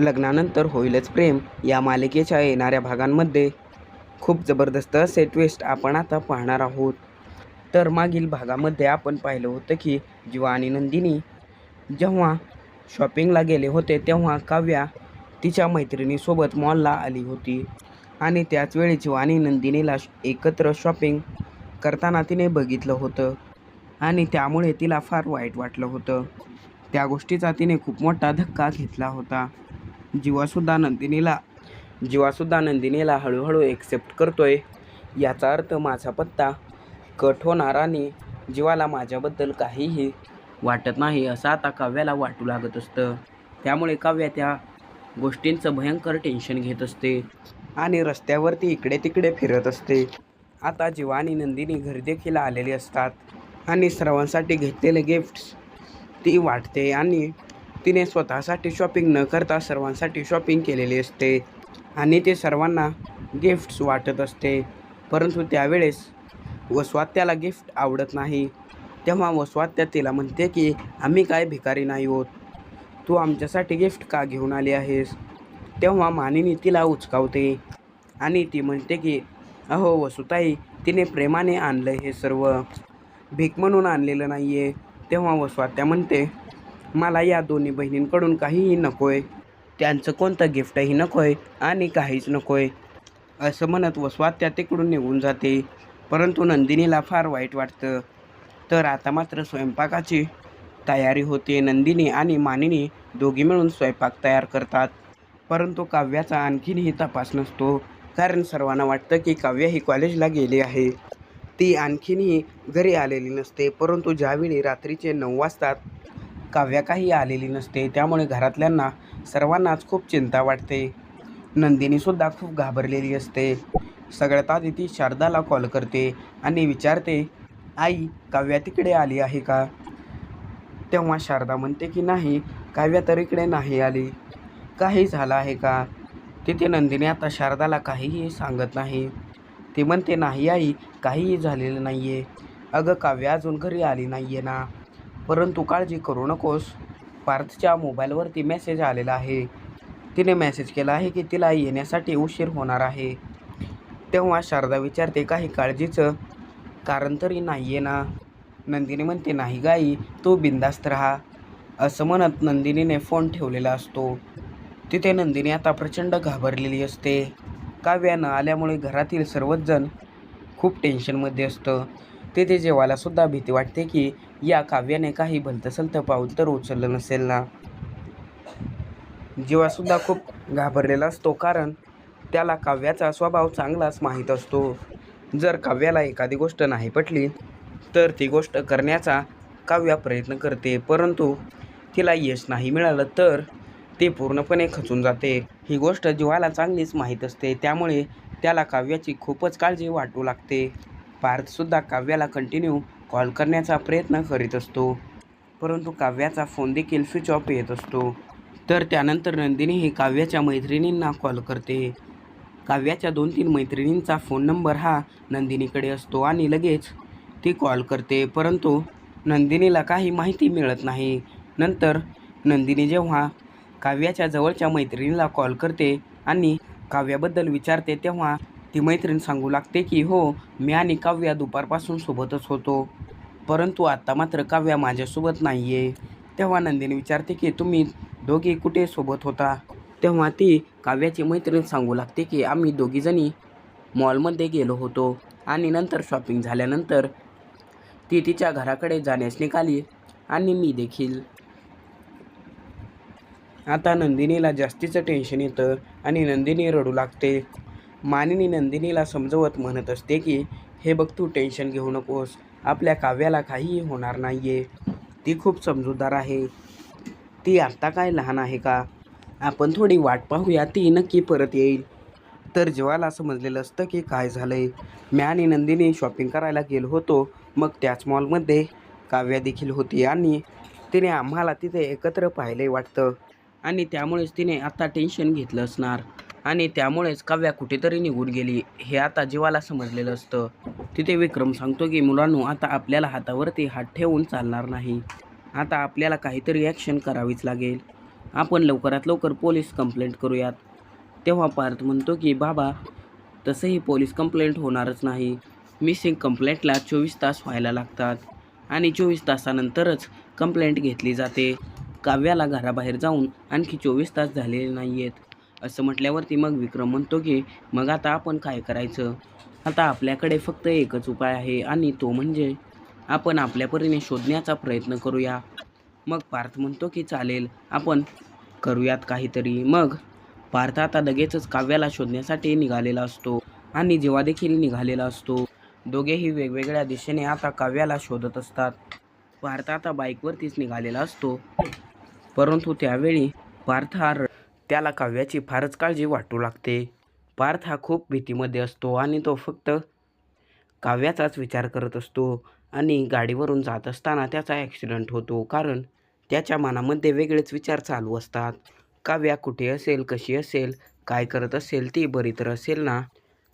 लग्नानंतर होईलच प्रेम. या मालिकेच्या येणाऱ्या भागांमध्ये खूप जबरदस्त असे ट्विस्ट आपण आता पाहणार आहोत. तर मागील भागामध्ये आपण पाहिलं होतं की जीवा आणि नंदिनी जेव्हा शॉपिंगला गेले होते तेव्हा काव्या तिच्या मैत्रिणीसोबत मॉलला आली होती. आणि त्याच वेळी जीवा आणि नंदिनीला एकत्र शॉपिंग करताना तिने बघितलं होतं. आणि त्यामुळे तिला फार वाईट वाटलं होतं. त्या गोष्टीचा तिने खूप मोठा धक्का घेतला होता. जीवासुद्धा नंदिनीला जीवासुद्धा नंदिनीला हळूहळू एक्सेप्ट करतोय. याचा अर्थ माझा पत्ता कट होणार आणि जीवाला माझ्याबद्दल काहीही वाटत नाही असं आता काव्याला वाटू लागत असतं. त्यामुळे काव्या त्या गोष्टींचं भयंकर टेन्शन घेत असते आणि रस्त्यावरती इकडे तिकडे फिरत असते. आता जीवा आणि नंदिनी घरदेखील आलेली असतात आणि सर्वांसाठी घेतलेले गिफ्ट्स ती वाटते आणि तिने स्वतःसाठी शॉपिंग न करता सर्वांसाठी शॉपिंग केलेली असते. आणि ते सर्वांना गिफ्ट्स वाटत असते. परंतु त्यावेळेस वस्वात्याला गिफ्ट आवडत नाही. तेव्हा वस्वात्या तिला म्हणते की आम्ही काय भिकारी नाही होत. तू आमच्यासाठी गिफ्ट का घेऊन आली आहेस? तेव्हा मानिनी तिला उचकावते. आणि ती म्हणते की अहो वसुताई तिने प्रेमाने आणलं हे सर्व. भीक म्हणून आणलेलं नाही आहे तेव्हा वस्वात्या म्हणते मला या दोन्ही बहिणींकडून काहीही नको आहे त्यांचं कोणतं गिफ्टही नको आहे आणि काहीच नको आहे असं म्हणत वस्वात्या तिकडून निघून जाते. परंतु नंदिनीला फार वाईट वाटतं. तर आता मात्र स्वयंपाकाची तयारी होते. नंदिनी आणि मानिनी दोघी मिळून स्वयंपाक तयार करतात. परंतु काव्याचा आणखीनही तपास नसतो. कारण सर्वांना वाटतं की काव्य ही कॉलेजला गेली आहे. ती आणखीनही घरी आलेली नसते. परंतु ज्यावेळी रात्रीचे नऊ वाजतात काव्या काही आलेली नसते त्यामुळे घरातल्यांना सर्वांनाच खूप चिंता वाटते. नंदिनीसुद्धा खूप घाबरलेली असते. सगळ्यात आधी ती शारदाला कॉल करते आणि विचारते आई काव्या तिकडे आली आहे का? तेव्हा शारदा म्हणते की नाही काव्या तर इकडे नाही आली. काही झालं आहे का? तिथे नंदिनी आता शारदाला काहीही सांगत नाही. ती म्हणते नाही आई काहीही झालेलं नाही आहे अगं काव्या अजून घरी आली नाही आहे ना. परंतु काळजी करू नकोस. पार्थच्या मोबाईलवरती मेसेज आलेला आहे. तिने मेसेज केला आहे की तिला येण्यासाठी उशीर होणार आहे. तेव्हा शारदा विचारते काही काळजीचं? कारण तरी नाही आहे ना. नंदिनी म्हणते नाही गाई तू बिंदास्त राहा. असं म्हणत नंदिनीने फोन ठेवलेला असतो. तिथे नंदिनी आता प्रचंड घाबरलेली असते. काव्या न आल्यामुळे घरातील सर्वच जण खूप टेन्शनमध्ये असतं. तेथे जेवायलासुद्धा भीती वाटते की या काव्याने काही भलतंसलतं पाऊल तर उचललं नसेल ना. जीवासुद्धा खूप घाबरलेला असतो कारण त्याला काव्याचा स्वभाव चांगलाच माहीत असतो. जर काव्याला एखादी गोष्ट नाही पटली तर ती गोष्ट करण्याचा काव्या प्रयत्न करते. परंतु तिला यश नाही मिळालं तर ती पूर्णपणे खचून जाते. ही गोष्ट जीवाला चांगलीच माहीत असते. त्यामुळे त्याला काव्याची खूपच काळजी वाटू लागते. पार्थसुद्धा काव्याला कंटिन्यू कॉल करण्याचा प्रयत्न करीत असतो. परंतु काव्याचा फोन देखील स्विच ऑफ येत असतो. तर त्यानंतर नंदिनी ही काव्याच्या मैत्रिणींना कॉल करते. काव्याच्या दोन तीन मैत्रिणींचा फोन नंबर हा नंदिनीकडे असतो आणि लगेच ती कॉल करते. परंतु नंदिनीला काही माहिती मिळत नाही. नंतर नंदिनी जेव्हा काव्याच्या जवळच्या मैत्रिणीला कॉल करते आणि काव्याबद्दल विचारते तेव्हा ती मैत्रीण सांगू लागते की हो मी आणि काव्या दुपारपासून सोबतच होतो. परंतु आत्ता मात्र काव्या माझ्यासोबत नाही आहे तेव्हा नंदिनी विचारते की तुम्ही दोघी कुठे सोबत होता? तेव्हा ती काव्याची मैत्रीण सांगू लागते की आम्ही दोघीजणी मॉलमध्ये गेलो होतो आणि नंतर शॉपिंग झाल्यानंतर ती तिच्या घराकडे जाण्यास निघाली आणि मी देखील. आता नंदिनीला जास्तीचं टेन्शन येतं आणि नंदिनी रडू लागते. मानिनी नंदिनीला समजवत म्हणत असते की हे बघ तू टेन्शन घेऊ नकोस. आपल्या काव्याला काहीही होणार नाही आहे ती खूप समजूतदार आहे. ती आत्ता काय लहान आहे का? आपण थोडी वाट पाहूया. ती नक्की परत येईल. तर जीवाला समजलेलं असतं की काय झालं आहे मी आणि नंदिनी शॉपिंग करायला गेलो होतो. मग त्याच मॉलमध्ये काव्या देखील होती आणि तिने आम्हाला तिथे एकत्र पाहिले वाटतं. आणि त्यामुळेच तिने आत्ता टेन्शन घेतलं असणार. आणि त्यामुळेच काव्या कुठेतरी निघून गेली. हे आता जीवाला समजलेलं असतं. तिथे विक्रम सांगतो की मुलांनो आता आपल्याला हातावरती हात ठेवून चालणार नाही. आता आपल्याला काहीतरी ॲक्शन करावीच लागेल. आपण लवकरात लवकर पोलीस कंप्लेंट करूयात. तेव्हा पार्थ म्हणतो की बाबा तसंही पोलीस कंप्लेंट होणारच नाही. मिसिंग कंप्लेंटला चोवीस तास व्हायला लागतात आणि चोवीस तासानंतरच कंप्लेंट घेतली जाते. काव्याला घराबाहेर जाऊन आणखी चोवीस तास झालेले नाही आहेत असं म्हटल्यावरती मग विक्रम म्हणतो की मग आता आपण काय करायचं? आता आपल्याकडे फक्त एकच उपाय आहे आणि तो म्हणजे आपण आपल्या परीने शोधण्याचा प्रयत्न करूया. मग पार्थ म्हणतो की चालेल आपण करूयात काहीतरी. मग पार्थ आता लगेचच काव्याला शोधण्यासाठी निघालेला असतो आणि जेव्हा देखील निघालेला असतो दोघेही वेगवेगळ्या दिशेने आता काव्याला शोधत असतात. पार्थ आता बाईकवरतीच निघालेला असतो. परंतु त्यावेळी पार्थ हा त्याला काव्याची फारच काळजी वाटू लागते. पार्थ हा खूप भीतीमध्ये असतो आणि तो फक्त काव्याचाच विचार करत असतो आणि गाडीवरून जात असताना त्याचा ॲक्सिडेंट होतो कारण त्याच्या मनामध्ये वेगळेच विचार चालू असतात. काव्या कुठे असेल कशी असेल काय करत असेल ती बरी तर असेल ना?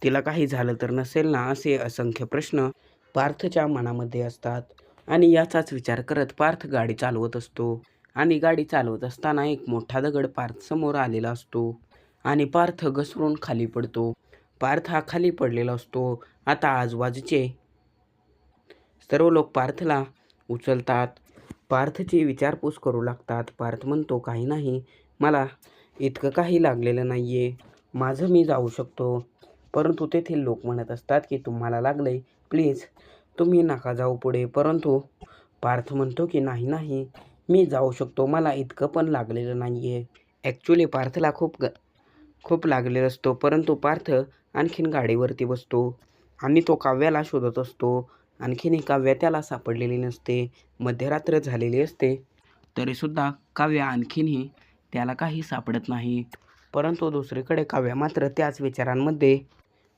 तिला काही झालं तर नसेल ना? असे असंख्य प्रश्न पार्थच्या मनामध्ये असतात आणि याचाच विचार करत पार्थ गाडी चालवत असतो. आणि गाडी चालवत असताना एक मोठा दगड पार्थ समोर आलेला असतो. आणि पार्थ घसरून खाली पडतो. पार्थ हा खाली पडलेला असतो. आता आजूबाजूचे सर्व लोक पार्थला उचलतात. पार्थची विचारपूस करू लागतात. पार्थ म्हणतो काही नाही. मला इतकं काही लागलेलं नाही आहे माझं मी जाऊ शकतो. परंतु तेथील लोक म्हणत असतात की तुम्हाला लागलं आहे प्लीज तुम्ही नका जाऊ पुढे. परंतु पार्थ म्हणतो की नाही नाही. मी जाऊ शकतो. मला इतकं पण लागलेलं नाही आहे ॲक्च्युली पार्थला खूप ग खूप लागलेलं असतो. परंतु पार्थ आणखीन गाडीवरती बसतो. आणि तो काव्याला शोधत असतो. आणखीन एक काव्य त्याला सापडलेली नसते. मध्यरात्र झालेली असते. तरीसुद्धा काव्य आणखीनही त्याला काही सापडत नाही. परंतु दुसरीकडे काव्य मात्र त्याच विचारांमध्ये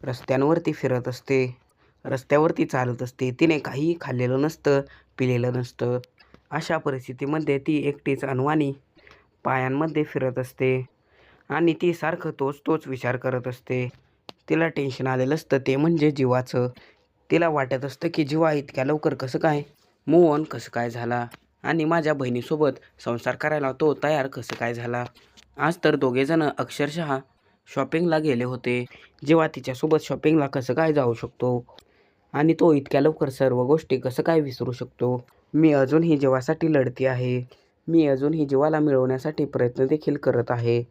रस्त्यांवरती फिरत असते. रस्त्यावरती चालत असते. तिने काहीही खाल्लेलं नसतं पिलेलं नसतं. अशा परिस्थितीमध्ये ती एकटीच अनवाणी पायांमध्ये फिरत असते. आणि ती सारखं तोच तोच विचार करत असते. तिला टेन्शन आलेलं असतं. ते म्हणजे जीवाचं. तिला वाटत असतं की जीवा इतक्या लवकर कसं काय? मूव ऑन कसं काय झाला? आणि माझ्या बहिणीसोबत संसार करायला तो तयार कसं काय झाला? आज तर दोघेजणं अक्षरशः शॉपिंगला गेले होते. जेव्हा तिच्यासोबत शॉपिंगला कसं काय जाऊ शकतो? आणि तो इतक्या लवकर सर्व गोष्टी कसं काय विसरू शकतो? मी अजूनही जीवासाठी लढती आहे. मी अजूनही जीवाला मिळवण्यासाठी प्रयत्न देखील करत आहे.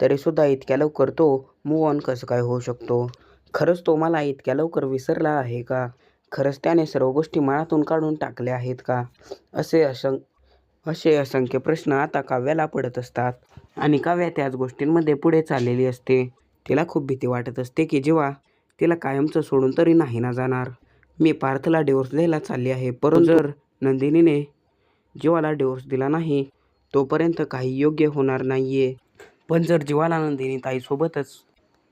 तरीसुद्धा इतक्या लवकर तो मूव ऑन कसं काय होऊ शकतो? खरंच तो मला इतक्या लवकर विसरला आहे का? खरंच त्याने सर्व गोष्टी मनातून काढून टाकल्या आहेत का? असे असं असे असंख्य प्रश्न आता काव्याला पडत असतात. आणि काव्या त्याच गोष्टींमध्ये पुढे चाललेली असते. तिला खूप भीती वाटत असते की जेव्हा तिला कायमचं सोडून तरी नाही ना जाणार. मी पार्थला डिवोर्स द्यायला चालली आहे. परंतु जर नंदिनीने जीवाला डिवोर्स दिला नाही तोपर्यंत काही योग्य होणार नाही आहे पण जर जीवाला नंदिनी ताईसोबतच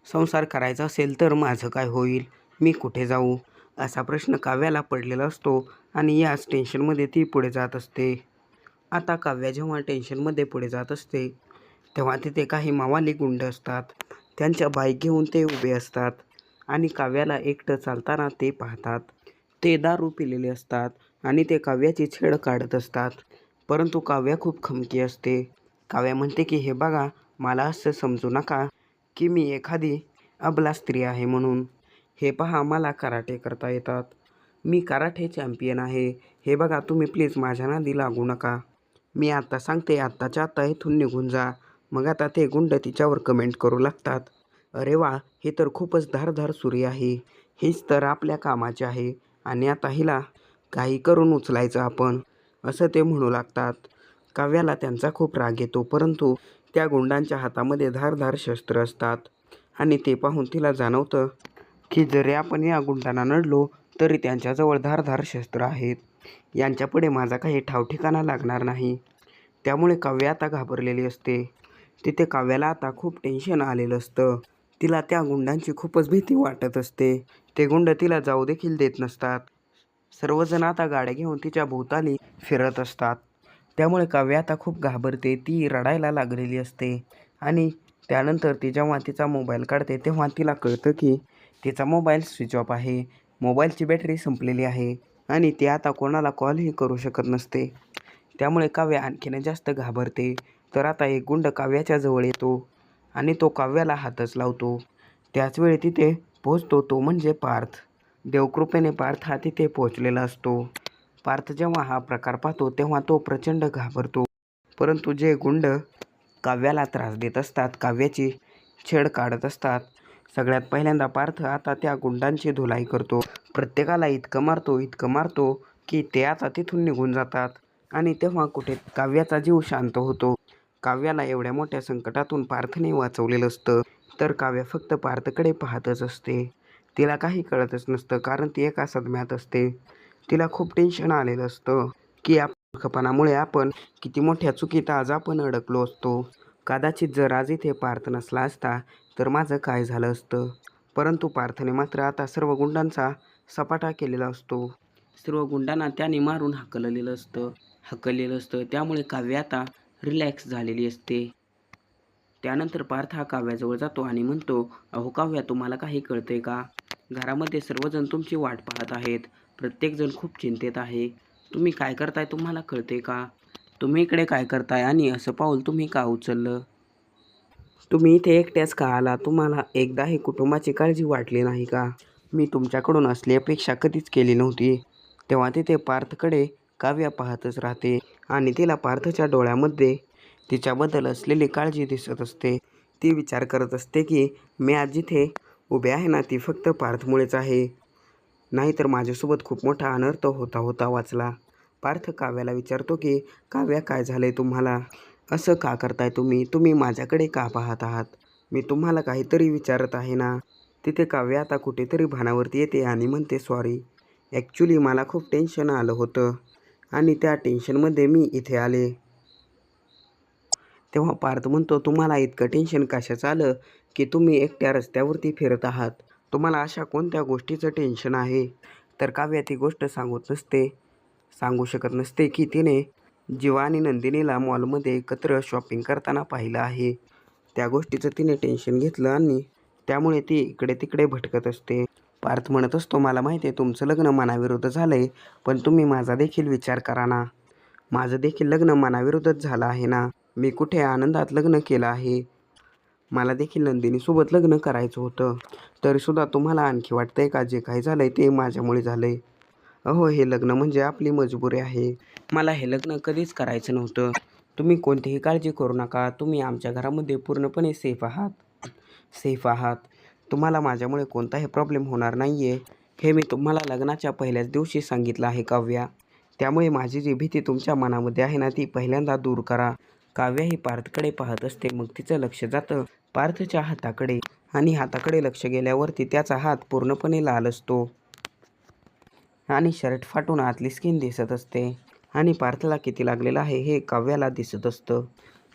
संसार करायचा असेल तर माझं काय होईल? मी कुठे जाऊ? असा प्रश्न काव्याला पडलेला असतो आणि याच टेन्शनमध्ये ती पुढे जात असते. आता काव्या जेव्हा टेन्शनमध्ये पुढे जात असते तेव्हा तिथे काही मावाली गुंड असतात. त्यांच्या बाईक घेऊन ते उभे असतात आणि काव्याला एकटं चालताना ते पाहतात. ते दारू पिलेले असतात. आणि ते काव्याची छेड काढत असतात. परंतु काव्या खूप खमकी असते. काव्या म्हणते की हे बघा मला असं समजू नका की मी एखादी अबला स्त्री आहे म्हणून. हे पहा मला कराटे करता येतात. मी कराटे चॅम्पियन आहे. हे बघा तुम्ही प्लीज माझ्या नादी लागू नका. मी आत्ता सांगते आत्ताच्या आत्ता इथून निघून जा. मग आता ते गुंड तिच्यावर कमेंट करू लागतात. अरे वा हे तर खूपच धारधार सुरी आहे. हीच तर आपल्या कामाची आहे. आणि आता हिला काही करून उचलायचं आपण असं ते म्हणू लागतात. काव्याला त्यांचा खूप राग येतो परंतु त्या गुंडांच्या हातामध्ये धारधार शस्त्र असतात. आणि ते पाहून तिला जाणवतं की जरी आपण या गुंडांना नडलो तरी त्यांच्याजवळ धारधार शस्त्र आहेत. यांच्यापुढे माझा काही ठावठिकाणा लागणार नाही. त्यामुळे काव्य आता घाबरलेली असते. तिथे काव्याला आता खूप टेन्शन आलेलं असतं. तिला त्या गुंडांची खूपच भीती वाटत असते. ते गुंड तिला जाऊ देखील देत नसतात. सर्वजण आता गाड्या घेऊन तिच्या भोवताली फिरत असतात. त्यामुळे काव्य आता खूप घाबरते ती रडायला लागलेली असते. आणि त्यानंतर ती जेव्हा तिचा मोबाईल काढते तेव्हा तिला कळतं की तिचा मोबाईल स्विच ऑफ आहे. मोबाईलची बॅटरी संपलेली आहे आणि ती आता कोणाला कॉलही करू शकत नसते. त्यामुळे काव्य आणखीन जास्त घाबरते. तर आता एक गुंड काव्याच्या जवळ येतो आणि तो काव्याला हातच लावतो. त्याचवेळी तिथे पोहोचतो तो म्हणजे पार्थ. देवकृपेने पार्थ हा तिथे पोहोचलेला असतो. पार्थ जेव्हा हा प्रकार पाहतो तेव्हा तो प्रचंड घाबरतो. परंतु जे गुंड काव्याला त्रास देत असतात काव्याची छेड काढत असतात सगळ्यात पहिल्यांदा पार्थ आता त्या गुंडांची धुलाई करतो. प्रत्येकाला इतकं मारतो इतकं मारतो की ते आता तिथून निघून जातात. आणि तेव्हा कुठे काव्याचा जीव शांत होतो. काव्याला एवढ्या मोठ्या संकटातून पार्थने वाचवलेलं असतं तर काव्य फक्त पार्थकडे पाहतच असते. तिला काही कळतच नसतं कारण ती एका सदम्यात असते. तिला खूप टेन्शन आलेलं असतं की या मूर्खपणामुळे आपण किती मोठ्या चुकीत आज आपण अडकलो असतो. कदाचित जर आज इथे पार्थ नसला असता तर माझं काय झालं असतं? परंतु पार्थने मात्र आता सर्व गुंडांचा सपाटा केलेला असतो. सर्व गुंडांना त्याने मारून हकललेलं असतं. हकललेलं असतं. त्यामुळे काव्य आता रिलॅक्स झालेली असते. त्यानंतर पार्थ हा काव्याजवळ जातो आणि म्हणतो अहो काव्या तुम्हाला काही कळतंय का? घरामध्ये सर्वजण तुमची वाट पाहत आहेत. प्रत्येकजण खूप चिंतेत आहे. तुम्ही काय करताय तुम्हाला कळते का? तुम्ही इकडे काय करताय आणि असं पाऊल तुम्ही का उचललं? तुम्ही इथे एकट्याच का आला तुम्हाला एकदाही कुटुंबाची काळजी वाटली नाही का? मी तुमच्याकडून असली अपेक्षा कधीच केली नव्हती. तेव्हा तिथे पार्थकडे काव्या पाहतच राहते आणि तिला पार्थच्या डोळ्यामध्ये तिच्याबद्दल असलेली काळजी दिसत असते. ती विचार करत असते की मी आज जिथे उभे आहे ना ती फक्त पार्थमुळेच आहे. नाहीतर माझ्यासोबत खूप मोठा अनर्थ होता होता वाचला. पार्थ काव्याला विचारतो की काव्या काय झालं आहे तुम्हाला? असं का करताय तुम्ही? तुम्ही माझ्याकडे का पाहत आहात? मी तुम्हाला काहीतरी विचारत आहे ना. तिथे काव्य आता कुठेतरी भानावरती येते आणि म्हणते सॉरी ॲक्च्युली मला खूप टेन्शन आलं होतं आणि त्या टेन्शनमध्ये मी इथे आले. तेव्हा पार्थ म्हणतो तुम्हाला इतकं टेन्शन कशाचं आलं की तुम्ही एकट्या रस्त्यावरती फिरत आहात? तुम्हाला अशा कोणत्या गोष्टीचं टेन्शन आहे? तर काव्या ती गोष्ट सांगत नसते. सांगू शकत नसते की तिने जीवा आणि नंदिनीला मॉलमध्ये एकत्र शॉपिंग करताना पाहिलं आहे. त्या गोष्टीचं तिने टेन्शन घेतलं आणि त्यामुळे ती इकडे तिकडे भटकत असते. पार्थ म्हणत असतो मला माहिती आहे तुमचं लग्न मनाविरुद्ध झालं आहे पण तुम्ही माझा देखील विचार करा ना. माझं देखील लग्न मनाविरुद्धच झालं आहे ना. मी कुठे आनंदात लग्न केलं आहे? मला देखील नंदिनीसोबत लग्न करायचं होतं. तरीसुद्धा तुम्हाला आणखी वाटतंय का जे काही झालं आहे ते माझ्यामुळे झालं आहे अहो हे लग्न म्हणजे आपली मजबुरी आहे. मला हे लग्न कधीच करायचं नव्हतं. तुम्ही कोणतीही काळजी करू नका. तुम्ही आमच्या घरामध्ये पूर्णपणे सेफ आहात. सेफ आहात. तुम्हाला माझ्यामुळे कोणताही प्रॉब्लेम होणार नाही आहे हे मी तुम्हाला लग्नाच्या पहिल्याच दिवशी सांगितलं आहे काव्या. त्यामुळे माझी जी भीती तुमच्या मनामध्ये आहे ना ती पहिल्यांदा दूर करा. काव्या ही पार्थकडे पाहत असते. मग तिचं लक्ष जातं पार्थच्या हाताकडे आणि हाताकडे लक्ष गेल्यावरती त्याचा हात पूर्णपणे लाल असतो. आणि शर्ट फाटून आतली स्किन दिसत असते. आणि पार्थला किती लागलेलं आहे हे काव्याला दिसत असतं.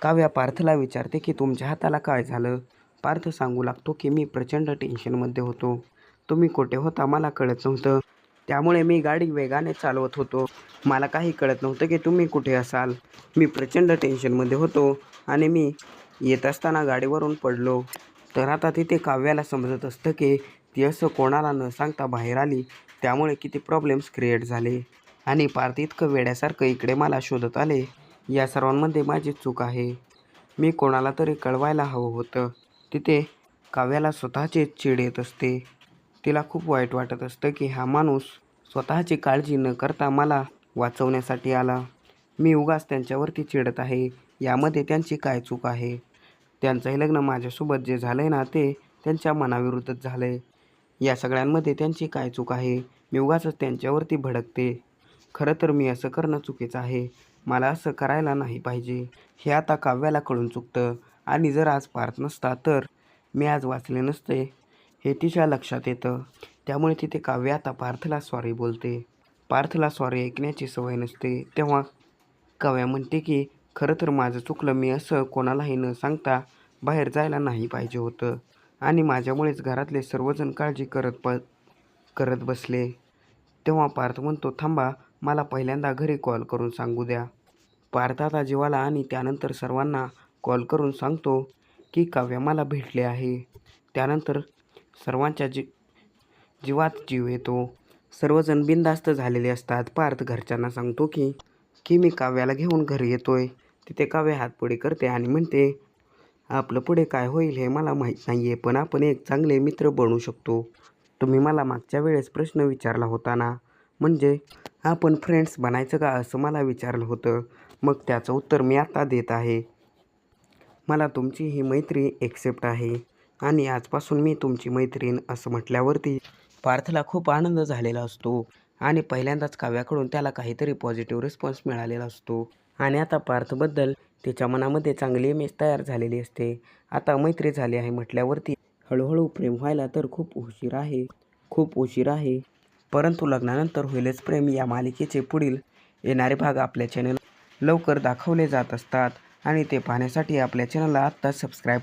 काव्या पार्थला विचारते की तुमच्या हाताला काय झालं? पार्थ सांगू लागतो की मी प्रचंड टेन्शनमध्ये होतो. तुम्ही कुठे होता मला कळत नव्हतं. त्यामुळे मी गाडी वेगाने चालवत होतो. मला काही कळत नव्हतं की तुम्ही कुठे असाल. मी प्रचंड टेन्शनमध्ये होतो आणि मी येत असताना गाडीवरून पडलो. तर आता तिथे काव्याला समजत असतं की ती असं कोणाला न सांगता बाहेर आली. त्यामुळे किती प्रॉब्लेम्स क्रिएट झाले. आणि पार्थ इतकं वेड्यासारखं इकडे मला शोधत आले. या सर्वांमध्ये माझी चूक आहे. मी कोणाला तरी कळवायला हवं होतं. तिथे काव्याला स्वतःचे चीड येत असते. तिला खूप वाईट वाटत असतं की हा माणूस स्वतःची काळजी न करता मला वाचवण्यासाठी आला. मी उगाच त्यांच्यावरती चिडत आहे. यामध्ये त्यांची काय चूक आहे? त्यांचंही लग्न माझ्यासोबत जे झालं आहे ना ते त्यांच्या मनाविरुद्धच झालं आहे या सगळ्यांमध्ये त्यांची काय चूक आहे? मी उगाचच त्यांच्यावरती भडकते. खरं तर मी असं करणं चुकीचं आहे. मला असं करायला नाही पाहिजे. हे आता काव्याला कळून चुकतं. आणि जर आज पार्थ नसता तर मी आज वाचले नसते. हे तिच्या लक्षात येतं. त्यामुळे तिथे काव्य आता पार्थला सॉरी बोलते. पार्थला सॉरी ऐकण्याची सवय नसते. तेव्हा काव्या म्हणते की खरं तर माझं चुकलं. मी असं कोणालाही न सांगता बाहेर जायला नाही पाहिजे होतं. आणि माझ्यामुळेच घरातले सर्वजण काळजी करत प करत बसले. तेव्हा पार्थ म्हणतो थांबा मला पहिल्यांदा घरी कॉल करून सांगू द्या. पार्थ आता जीवाला आणि त्यानंतर सर्वांना कॉल करून सांगतो की काव्य मला भेटले आहे. त्यानंतर सर्वांच्या जी जीवात जीव येतो. सर्वजण बिनधास्त झालेले असतात. पार्थ घरच्यांना सांगतो की की मी काव्याला घेऊन घरी येतोय. तिथे काव्य हात पुढे करते आणि म्हणते आपलं पुढे काय होईल हे मला माहीत नाही आहे पण आपण एक चांगले मित्र बनू शकतो. तुम्ही मला मागच्या वेळेस प्रश्न विचारला होता ना? म्हणजे आपण फ्रेंड्स बनायचं का असं मला विचारलं होतं. मग त्याचं उत्तर मी आता देत आहे. मला तुमची ही मैत्री एक्सेप्ट आहे. आणि आजपासून मी तुमची मैत्रीण असं म्हटल्यावरती पार्थला खूप आनंद झालेला असतो. आणि पहिल्यांदाच काव्याकडून त्याला काहीतरी पॉझिटिव्ह रिस्पॉन्स मिळालेला असतो. आणि आता पार्थबद्दल तिच्या मनामध्ये चांगली इमेज तयार झालेली असते. आता मैत्री झाली आहे म्हटल्यावरती हळूहळू प्रेम व्हायला तर खूप उशीर आहे. खूप उशीर आहे. परंतु लग्नानंतर होईलच प्रेम या मालिकेचे पुढील येणारे भाग आपल्या चॅनल लवकर दाखवले जात असतात. आणि ते पाहण्यासाठी आपल्या चॅनलला आत्ताच सबस्क्राईब